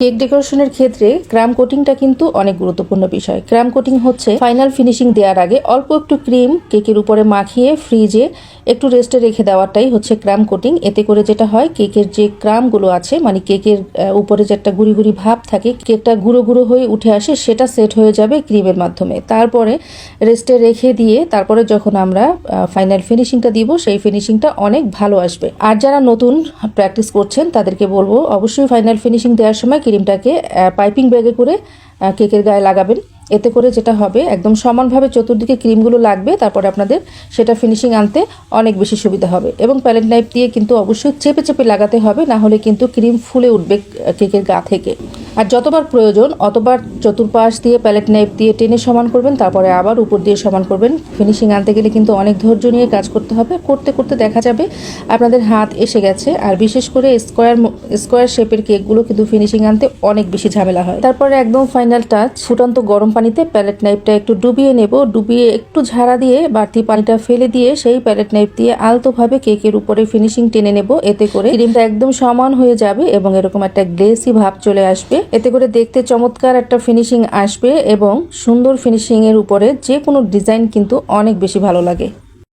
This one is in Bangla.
কেক ডেকোরেশনের ক্ষেত্রে ক্রাম কোটিংটা কিন্তু অনেক গুরুত্বপূর্ণ বিষয়। ক্রাম কোটিং হচ্ছে ফাইনাল ফিনিশিং দেওয়ার আগে অল্প একটু ক্রিম কেকের উপরে মাখিয়ে ফ্রিজে একটু রেস্টে রেখে দেওয়াটাই হচ্ছে ক্রাম কোটিং। এতে করে যেটা হয়, কেকের যে ক্রামগুলো আছে মানে কেকের উপরে যে একটা গুড়ি গুড়ি ভাব থাকে, কেকটা গুঁড়ো গুঁড়ো হয়ে উঠে আসে, সেটা সেট হয়ে যাবে ক্রিমের মাধ্যমে। তারপরে রেস্টে রেখে দিয়ে তারপরে যখন আমরা ফাইনাল ফিনিশিংটা দিব, সেই ফিনিশিংটা অনেক ভালো আসবে। আর যারা নতুন প্র্যাকটিস করছেন, তাদেরকে বলব অবশ্যই ফাইনাল ফিনিশিং দেওয়ার সময় ক্রিমটাকে পাইপিং ব্যাগে করে কেকের গায়ে লাগাবেন। এতে করে যেটা হবে, একদম সমানভাবে চতুর্দিকে ক্রিমগুলো লাগবে, তারপরে আপনাদের সেটা ফিনিশিং আনতে অনেক বেশি সুবিধা হবে। এবং প্যালেট নাইফ দিয়ে কিন্তু অবশ্যই চেপে চেপে লাগাতে হবে, না হলে কিন্তু ক্রিম ফুলে উঠবে কেকের গা থেকে। আর যতবার প্রয়োজন, অতবার চতুর্পাশ দিয়ে প্যালেট নাইফ দিয়ে টেনে সমান করবেন, তারপরে আবার উপর দিয়ে সমান করবেন। ফিনিশিং আনতে গেলে কিন্তু অনেক ধৈর্য নিয়ে কাজ করতে হবে। করতে করতে দেখা যাবে আপনাদের হাত এসে গেছে, আর বিশেষ করে স্কোয়ার স্কোয়ার শেপের কেকগুলো কিন্তু ফিনিশিং আনতে অনেক বেশি ঝামেলা হয়। তারপরে একদম ফাইনাল টাচ, ফুটন্ত গরম পানিতে প্যালেট নাইফটা একটু ডুবিয়ে নেব। ডুবিয়ে একটু ঝাড়া দিয়ে বাড়তি পানিটা ফেলে দিয়ে সেই প্যালেট নাইফ দিয়ে আলতোভাবে কেকের উপরে ফিনিশিং টেনে নেব। এতে করে ক্রিমটা একদম সমান হয়ে যাবে এবং এরকম একটা গ্লেসি ভাব চলে আসবে। এতে করে দেখতে চমৎকার একটা ফিনিশিং আসবে এবং সুন্দর ফিনিশিং এর উপরে যে কোনো ডিজাইন কিন্তু অনেক বেশি ভালো লাগে।